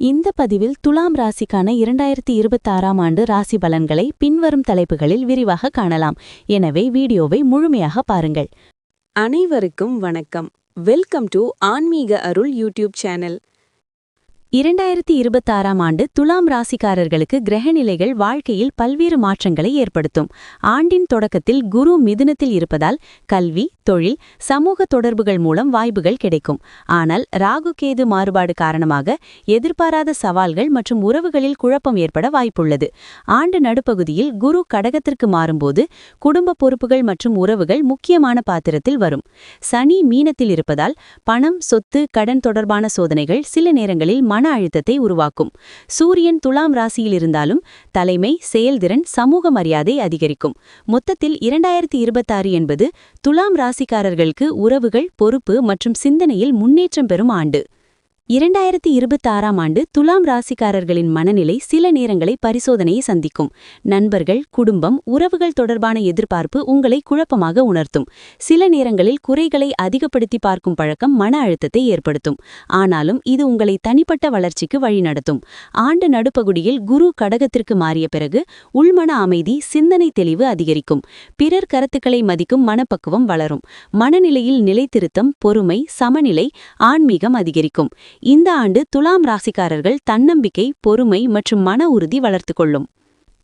இந்த பதிவில் துலாம் ராசிக்கான இரண்டாயிரத்தி இருபத்தாறாம் ஆண்டு ராசி பலன்களை பின்வரும் தலைப்புகளில் விரிவாக காணலாம். எனவே வீடியோவை முழுமையாக பாருங்கள். அனைவருக்கும் வணக்கம். வெல்கம் டு ஆன்மீக அருள் யூடியூப் சேனல். இரண்டாயிரத்தி இருபத்தாறாம் ஆண்டு துலாம் ராசிக்காரர்களுக்கு கிரகநிலைகள் வாழ்க்கையில் பல்வேறு மாற்றங்களை ஏற்படுத்தும். ஆண்டின் தொடக்கத்தில் குரு மிதுனத்தில் இருப்பதால் கல்வி தொழில் சமூக தொடர்புகள் மூலம் வாய்ப்புகள் கிடைக்கும். ஆனால் ராகு கேது மாறுபாடு காரணமாக எதிர்பாராத சவால்கள் மற்றும் உறவுகளில் குழப்பம் ஏற்பட வாய்ப்புள்ளது. ஆண்டு நடுப்பகுதியில் குரு கடகத்திற்கு மாறும்போது குடும்ப பொறுப்புகள் மற்றும் உறவுகள் முக்கியமான பாத்திரத்தில் வரும். சனி மீனத்தில் இருப்பதால் பணம் சொத்து கடன் தொடர்பான சோதனைகள் சில நேரங்களில் மன அழுத்தத்தை உருவாக்கும். சூரியன் துலாம் ராசியில் இருந்தாலும் தலைமை செயல்திறன் சமூக மரியாதை அதிகரிக்கும். மொத்தத்தில் இரண்டாயிரத்தி இருபத்தாறு என்பது துலாம் ராசிக்காரர்களுக்கு உறவுகள் பொறுப்பு மற்றும் சிந்தனையில் முன்னேற்றம் பெறும் ஆண்டு. இரண்டாயிரத்தி இருபத்தாறாம் ஆண்டு துலாம் ராசிக்காரர்களின் மனநிலை சில நேரங்களை பரிசோதனையை சந்திக்கும். நண்பர்கள் குடும்பம் உறவுகள் தொடர்பான எதிர்பார்ப்பு உங்களை குழப்பமாக உணர்த்தும். சில நேரங்களில் குறைகளை அதிகப்படுத்தி பார்க்கும் பழக்கம் மன அழுத்தத்தை ஏற்படுத்தும். ஆனாலும் இது உங்களை தனிப்பட்ட வளர்ச்சிக்கு வழிநடத்தும். ஆண்டு நடுப்பகுடியில் குரு கடகத்திற்கு மாறிய பிறகு உள்மன அமைதி சிந்தனை தெளிவு அதிகரிக்கும். பிறர் கருத்துக்களை மதிக்கும் மனப்பக்குவம் வளரும். மனநிலையில் நிலைத்திருத்தம் பொறுமை சமநிலை ஆன்மீகம் அதிகரிக்கும். இந்த ஆண்டு துலாம் ராசிக்காரர்கள் தன்னம்பிக்கை பொறுமை மற்றும் மன உறுதி வளர்த்து கொள்ளும்.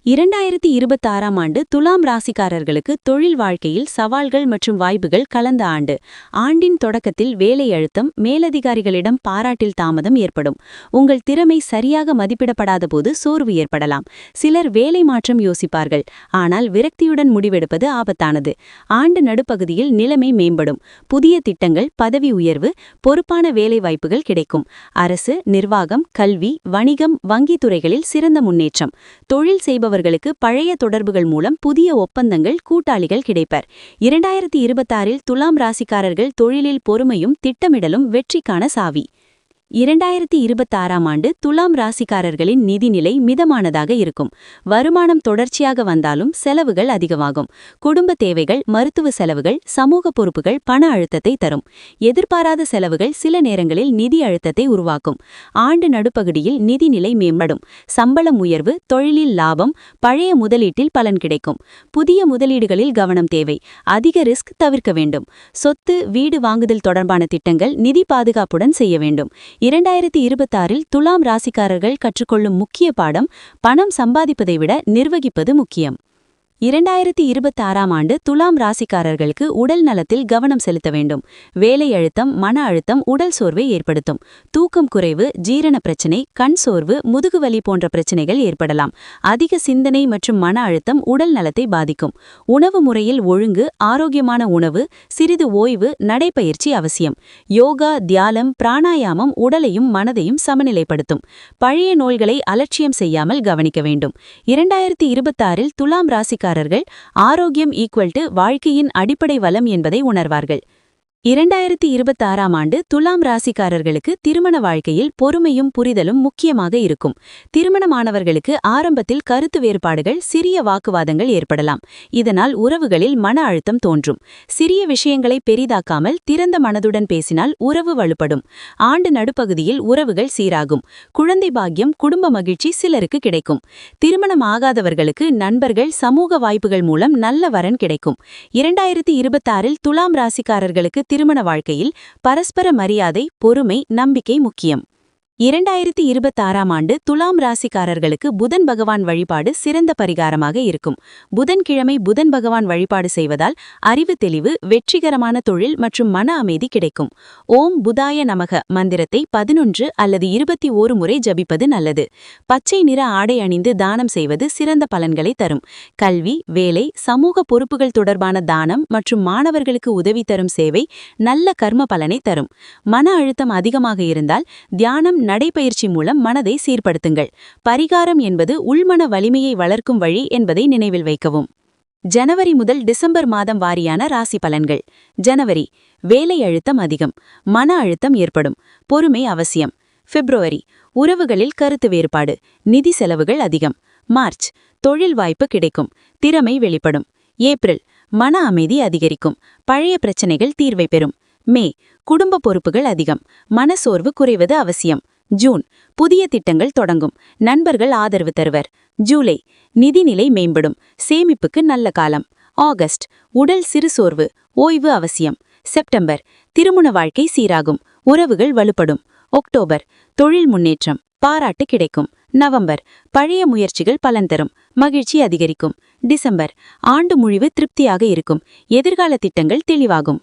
இரண்டாயிரத்தி இருபத்தாறாம் ஆண்டு துலாம் ராசிக்காரர்களுக்கு தொழில் வாழ்க்கையில் சவால்கள் மற்றும் வாய்ப்புகள் கலந்த ஆண்டு. ஆண்டின் தொடக்கத்தில் வேலை அழுத்தம் மேலதிகாரிகளிடம் பாராட்டில் தாமதம் ஏற்படும். உங்கள் திறமை சரியாக மதிப்பிடப்படாத போது சோர்வு ஏற்படலாம். சிலர் வேலை மாற்றம் யோசிப்பார்கள். ஆனால் விரக்தியுடன் முடிவெடுப்பது ஆபத்தானது. ஆண்டு நடுப்பகுதியில் நிலைமை மேம்படும். புதிய திட்டங்கள் பதவி உயர்வு பொறுப்பான வேலைவாய்ப்புகள் கிடைக்கும். அரசு நிர்வாகம் கல்வி வணிகம் வங்கித் துறைகளில் சிறந்த முன்னேற்றம். தொழில் செய்பவர் அவர்களுக்கு பழைய தொடர்புகள் மூலம் புதிய ஒப்பந்தங்கள் கூட்டாளிகள் கிடைப்பர். இரண்டாயிரத்தி இருபத்தாறில் துலாம் ராசிக்காரர்கள் தொழிலில் பொறுமையும் திட்டமிடலும் வெற்றிக்கான சாவி. இரண்டாயிரத்தி இருபத்தாறாம் ஆண்டு துலாம் ராசிக்காரர்களின் நிதிநிலை மிதமானதாக இருக்கும். வருமானம் தொடர்ச்சியாக வந்தாலும் செலவுகள் அதிகமாகும். குடும்ப தேவைகள் மருத்துவ செலவுகள் சமூக பொறுப்புகள் பண அழுத்தத்தை தரும். எதிர்பாராத செலவுகள் சில நேரங்களில் நிதி அழுத்தத்தை உருவாக்கும். ஆண்டு நடுப்பகுதியில் நிதிநிலை மேம்படும். சம்பளம் உயர்வு தொழிலில் லாபம் பழைய முதலீட்டில் பலன் கிடைக்கும். புதிய முதலீடுகளில் கவனம் தேவை. அதிக ரிஸ்க் தவிர்க்க வேண்டும். சொத்து வீடு வாங்குதல் தொடர்பான திட்டங்கள் நிதி பாதுகாப்புடன் செய்ய வேண்டும். இரண்டாயிரத்தி இருபத்தாறில் துலாம் ராசிக்காரர்கள் கற்றுக்கொள்ளும் முக்கிய பாடம் பணம் சம்பாதிப்பதை விட நிர்வகிப்பது முக்கியம். இரண்டாயிரத்தி இருபத்தாறாம் ஆண்டு துலாம் ராசிக்காரர்களுக்கு உடல் நலத்தில் கவனம் செலுத்த வேண்டும். வேலை அழுத்தம் மன அழுத்தம் உடல் சோர்வை ஏற்படுத்தும். தூக்கம் குறைவு ஜீரண பிரச்சினை கண் சோர்வு முதுகுவலி போன்ற பிரச்சினைகள் ஏற்படலாம். அதிக சிந்தனை மற்றும் மன அழுத்தம் உடல் நலத்தை பாதிக்கும். உணவு முறையில் ஒழுங்கு ஆரோக்கியமான உணவு சிறிது ஓய்வு நடைப்பயிற்சி அவசியம். யோகா தியாலம் பிராணாயாமம் உடலையும் மனதையும் சமநிலைப்படுத்தும். பழைய நோய்களை அலட்சியம் செய்யாமல் கவனிக்க வேண்டும். இரண்டாயிரத்தி இருபத்தாறில் துலாம் ராசிக்காரர்கள் ஆரோக்கியம் ஈக்குவல் டு வாழ்க்கையின் அடிப்படை வளம் என்பதை உணர்வார்கள். இரண்டாயிரத்தி இருபத்தாறாம் ஆண்டு துலாம் ராசிக்காரர்களுக்கு திருமண வாழ்க்கையில் பொறுமையும் புரிதலும் முக்கியமாக இருக்கும். திருமணமானவர்களுக்கு ஆரம்பத்தில் கருத்து வேறுபாடுகள் சிறிய வாக்குவாதங்கள் ஏற்படலாம். இதனால் உறவுகளில் மன அழுத்தம் தோன்றும். சிறிய விஷயங்களை பெரிதாக்காமல் திறந்த மனதுடன் பேசினால் உறவு வலுப்படும். ஆண்டு நடுப்பகுதியில் உறவுகள் சீராகும். குழந்தை பாக்கியம் குடும்ப மகிழ்ச்சி சிலருக்கு கிடைக்கும். திருமணம் ஆகாதவர்களுக்கு நண்பர்கள் சமூக வாய்ப்புகள் மூலம் நல்ல வரன் கிடைக்கும். இரண்டாயிரத்தி இருபத்தாறில் துலாம் ராசிக்காரர்களுக்கு திருமண வாழ்க்கையில் பரஸ்பர மரியாதை பொறுமை நம்பிக்கை முக்கியம். இரண்டாயிரத்தி இருபத்தாறாம் ஆண்டு துலாம் ராசிக்காரர்களுக்கு புதன் பகவான் வழிபாடு சிறந்த பரிகாரமாக இருக்கும். புதன்கிழமை புதன் பகவான் வழிபாடு செய்வதால் அறிவு தெளிவு வெற்றிகரமான தொழில் மற்றும் மன அமைதி கிடைக்கும். ஓம் புதாய நமக மந்திரத்தை பதினொன்று அல்லது இருபத்தி ஓரு முறை ஜபிப்பது நல்லது. பச்சை நிற ஆடை அணிந்து தானம் செய்வது சிறந்த பலன்களை தரும். கல்வி வேலை சமூக பொறுப்புகள் தொடர்பான தானம் மற்றும் மாணவர்களுக்கு உதவி தரும் சேவை நல்ல கர்ம பலனை தரும். மன அழுத்தம் அதிகமாக இருந்தால் தியானம் நடைபயிற்சி மூலம் மனதை சீர்படுத்துங்கள். பரிகாரம் என்பது உள்மன வலிமையை வளர்க்கும் வழி என்பதை நினைவில் வைக்கவும். ஜனவரி முதல் டிசம்பர் மாதம் வாரியான ராசி பலன்கள். ஜனவரி வேலை அழுத்தம் அதிகம். மன அழுத்தம் ஏற்படும். பொறுமை அவசியம். பிப்ரவரி உறவுகளில் கருத்து வேறுபாடு. நிதி செலவுகள் அதிகம். மார்ச் தொழில் வாய்ப்பு கிடைக்கும். திறமை வெளிப்படும். ஏப்ரல் மன அமைதி அதிகரிக்கும். பழைய பிரச்சனைகள் தீர்வை பெறும். மே குடும்ப பொறுப்புகள் அதிகம். மனசோர்வு குறைவது அவசியம். ஜூன். புதிய திட்டங்கள் தொடங்கும். நண்பர்கள் ஆதரவு தருவர். ஜூலை. நிதிநிலை மேம்படும். சேமிப்புக்கு நல்ல காலம். ஆகஸ்ட். உடல் சிறுசோர்வு ஓய்வு அவசியம். செப்டம்பர். திருமண வாழ்க்கை சீராகும். உறவுகள் வலுப்படும். ஒக்டோபர். தொழில் முன்னேற்றம். பாராட்டு கிடைக்கும். நவம்பர். பழைய முயற்சிகள் பலன் தரும். மகிழ்ச்சி அதிகரிக்கும். டிசம்பர். ஆண்டு முழிவு திருப்தியாக இருக்கும். எதிர்கால திட்டங்கள் தெளிவாகும்.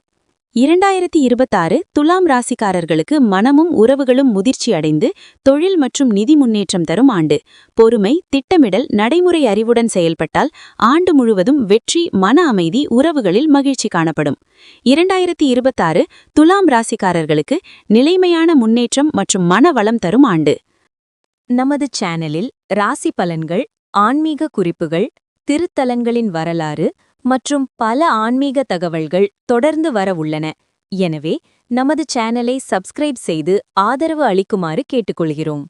இரண்டாயிரத்தி இருபத்தாறு துலாம் ராசிக்காரர்களுக்கு மனமும் உறவுகளும் முதிர்ச்சி அடைந்து தொழில் மற்றும் நிதி முன்னேற்றம் தரும் ஆண்டு. பொறுமை திட்டமிடல் நடைமுறை அறிவுடன் செயல்பட்டால் ஆண்டு முழுவதும் வெற்றி மன அமைதி உறவுகளில் மகிழ்ச்சி காணப்படும். இரண்டாயிரத்தி இருபத்தாறு துலாம் ராசிக்காரர்களுக்கு நிலைமையான முன்னேற்றம் மற்றும் மன வளம் தரும் ஆண்டு. நமது சேனலில் ராசி பலன்கள் ஆன்மீக குறிப்புகள் திருத்தலங்களின் வரலாறு மற்றும் பல ஆன்மீக தகவல்கள் தொடர்ந்து வர உள்ளன. எனவே நமது சேனலை சப்ஸ்கிரைப் செய்து ஆதரவு அளிக்குமாறு கேட்டுக்கொள்கிறோம்.